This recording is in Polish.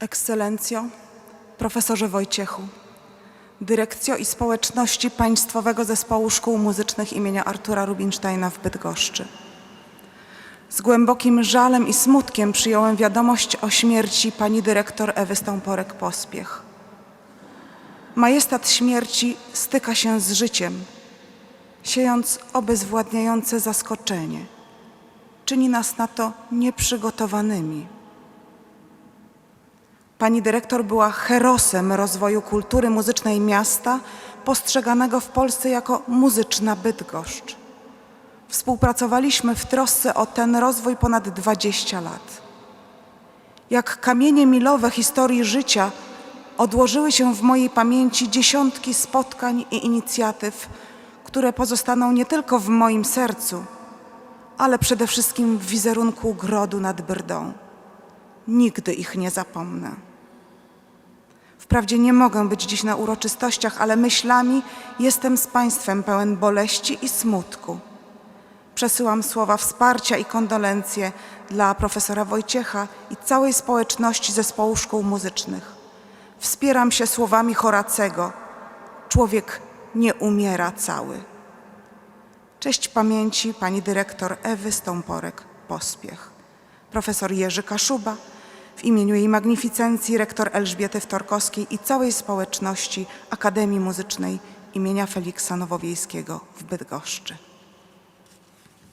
Ekscelencjo, profesorze Wojciechu, Dyrekcjo i Społeczności Państwowego Zespołu Szkół Muzycznych imienia Artura Rubinsteina w Bydgoszczy. Z głębokim żalem i smutkiem przyjąłem wiadomość o śmierci pani dyrektor Ewy Stąporek-Pospiech. Majestat śmierci styka się z życiem, siejąc obezwładniające zaskoczenie. Czyni nas na to nieprzygotowanymi. Pani dyrektor była herosem rozwoju kultury muzycznej miasta, postrzeganego w Polsce jako muzyczna Bydgoszcz. Współpracowaliśmy w trosce o ten rozwój ponad 20 lat. Jak kamienie milowe historii życia odłożyły się w mojej pamięci dziesiątki spotkań i inicjatyw, które pozostaną nie tylko w moim sercu, ale przede wszystkim w wizerunku grodu nad Brdą. Nigdy ich nie zapomnę. Wprawdzie nie mogę być dziś na uroczystościach, ale myślami jestem z Państwem pełen boleści i smutku. Przesyłam słowa wsparcia i kondolencje dla profesora Wojciecha i całej społeczności Zespołu Szkół Muzycznych. Wspieram się słowami Horacego. Człowiek nie umiera cały. Cześć pamięci pani dyrektor Ewy Stąporek-Pospiech. Profesor Jerzy Kaszuba, w imieniu jej magnificencji rektor Elżbiety Wtorkowskiej i całej społeczności Akademii Muzycznej imienia Feliksa Nowowiejskiego w Bydgoszczy.